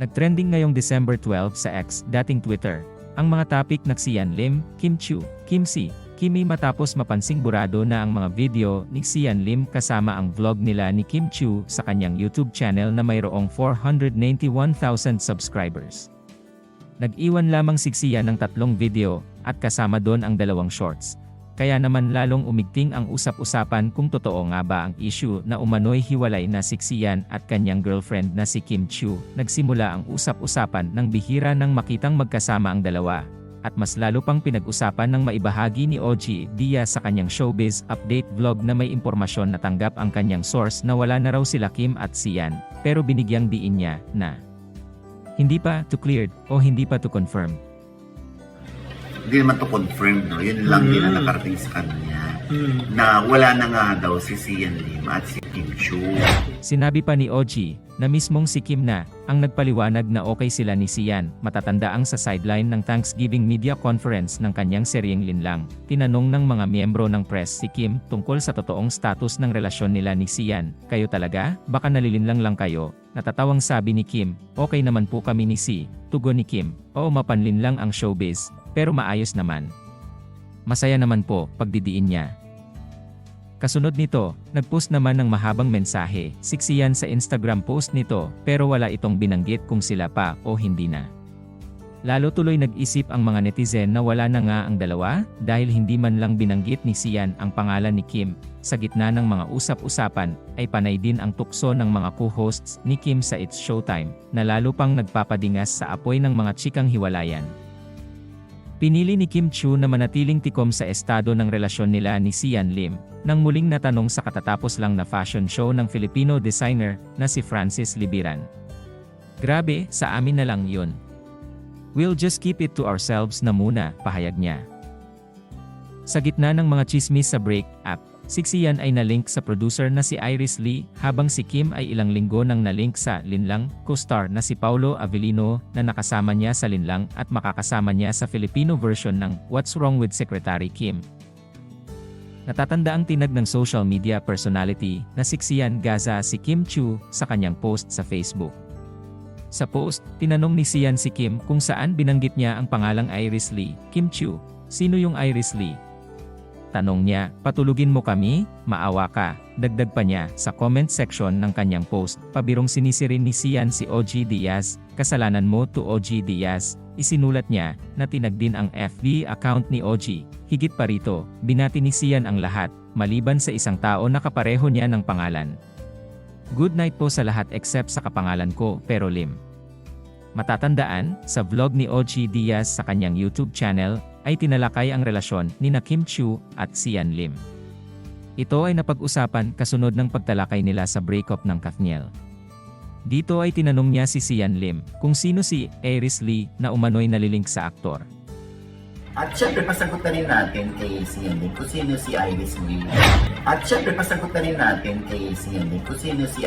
Nagtrending ngayong December 12 sa X, dating Twitter, ang mga topic na Sian Lim, Kim Chu, Kim Si, Kimi matapos mapansing burado na ang mga video ni Sian Lim kasama ang vlog nila ni Kim Chu sa kanyang YouTube channel na mayroong 491,000 subscribers. Nag-iwan lamang si Sian ng tatlong video at kasama doon ang dalawang shorts. Kaya naman lalong umigting ang usap-usapan kung totoo nga ba ang issue na umano'y hiwalay na si Xian at kanyang girlfriend na si Kim Chu. Nagsimula ang usap-usapan ng bihira nang makitang magkasama ang dalawa. At mas lalo pang pinag-usapan ng maibahagi ni OG Diaz sa kanyang showbiz update vlog na may impormasyon na tanggap ang kanyang source na wala na raw sila Kim at Sian, pero binigyang diin niya na hindi pa to cleared o hindi pa to confirm. Hindi naman to confirm, no? Yun lang din ang Mm. nakarating sa kanya. Mm. Na wala na nga daw si Sian Lim at si Kim Chu. Sinabi pa ni OG na mismong si Kim na ang nagpaliwanag na okay sila ni Sian matatanda ang sa sideline ng Thanksgiving media conference ng kanyang seryeng Linlang. Tinanong ng mga miyembro ng press si Kim tungkol sa totoong status ng relasyon nila ni Sian. Kayo talaga? Baka nalilinlang lang kayo. Natatawang sabi ni Kim, okay naman po kami ni Si. Tugon ni Kim, oo mapanlin lang ang showbiz, pero maayos naman. Masaya naman po, pagdidiin niya. Kasunod nito, nagpost naman ng mahabang mensahe, siksiyan sa Instagram post nito, pero wala itong binanggit kung sila pa o hindi na. Lalo tuloy nag-isip ang mga netizen na wala na nga ang dalawa, dahil hindi man lang binanggit ni Sian ang pangalan ni Kim. Sa gitna ng mga usap-usapan, ay panay din ang tukso ng mga co-hosts ni Kim sa It's Showtime, na lalo pang nagpapadingas sa apoy ng mga chikang hiwalayan. Pinili ni Kim Chu na manatiling tikom sa estado ng relasyon nila ni Sian Lim, nang muling natanong sa katatapos lang na fashion show ng Filipino designer na si Francis Libiran. Grabe, sa amin na lang yun. We'll just keep it to ourselves na muna, pahayag niya. Sa gitna ng mga chismis sa break-up, si Xian ay nalink sa producer na si Iris Lee, habang si Kim ay ilang linggo nang nalink sa Linlang, co-star na si Paulo Avellino na nakasama niya sa Linlang at makakasama niya sa Filipino version ng What's Wrong with Secretary Kim. Natatanda ang tinag ng social media personality na si Xian Gaza si Kim Chu sa kanyang post sa Facebook. Sa post, tinanong ni Sian si Kim kung saan binanggit niya ang pangalang Iris Lee, Kim Chu. Sino yung Iris Lee? Tanong niya, patulugin mo kami? Maawa ka. Dagdag pa niya sa comment section ng kanyang post, pabirong sinisirin ni Sian si OG Diaz, kasalanan mo to OG Diaz. Isinulat niya na tinag din ang FB account ni OG. Higit pa rito, binati ni Sian ang lahat, maliban sa isang tao na kapareho niya ng pangalan. Good night po sa lahat except sa kapangalan ko, pero Lim. Matatandaan, sa vlog ni OG Diaz sa kanyang YouTube channel, ay tinalakay ang relasyon ni na Kim Chu at Sian Lim. Ito ay napag-usapan kasunod ng pagtalakay nila sa breakup ng Kathniel. Dito ay tinanong niya si Sian Lim kung sino si Iris Lee na umano'y nalilink sa aktor. At syempre, pasagot na rin natin kay Sian Lim kung sino si Iris Lee. At syempre, pasagot na rin natin kay Sian Lim kung sino si